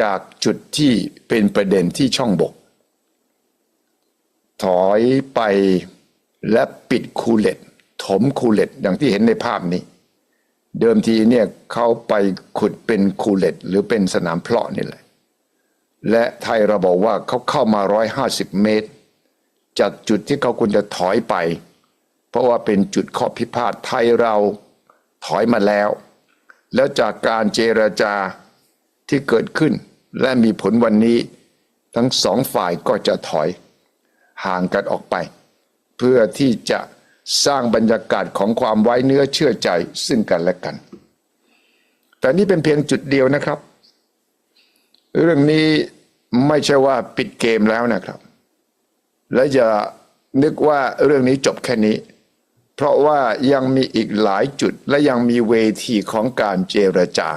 จากจุดที่เป็นประเด็นที่ช่องบก ถอยไปและปิดคูเล็ตถมคูเล็ตอย่างที่เห็นในภาพนี้ เดิมทีเนี่ยเขาไปขุดเป็นคูเล็ตหรือเป็นสนามเพลาะนี่แหละ และไทยเราบอกว่าเขาเข้ามา 150 เมตร จากจุดที่เขาควรจะถอยไป เพราะว่าเป็นจุดข้อพิพาทไทยเราถอยมาแล้ว แล้วจากการเจรจา ที่เกิดขึ้น และมีผลวันนี้ ทั้งสองฝ่ายก็จะถอยห่างกันออกไป เพื่อที่จะสร้างบรรยากาศของความไว้เนื้อเชื่อใจซึ่งกันและกัน แต่นี่เป็นเพียงจุดเดียวนะครับ เรื่องนี้ไม่ใช่ว่าปิดเกมแล้วนะครับ และอย่านึกว่าเรื่องนี้จบแค่นี้ เพราะว่ายังมีอีกหลายจุดและยังมีเวทีของการเจรจา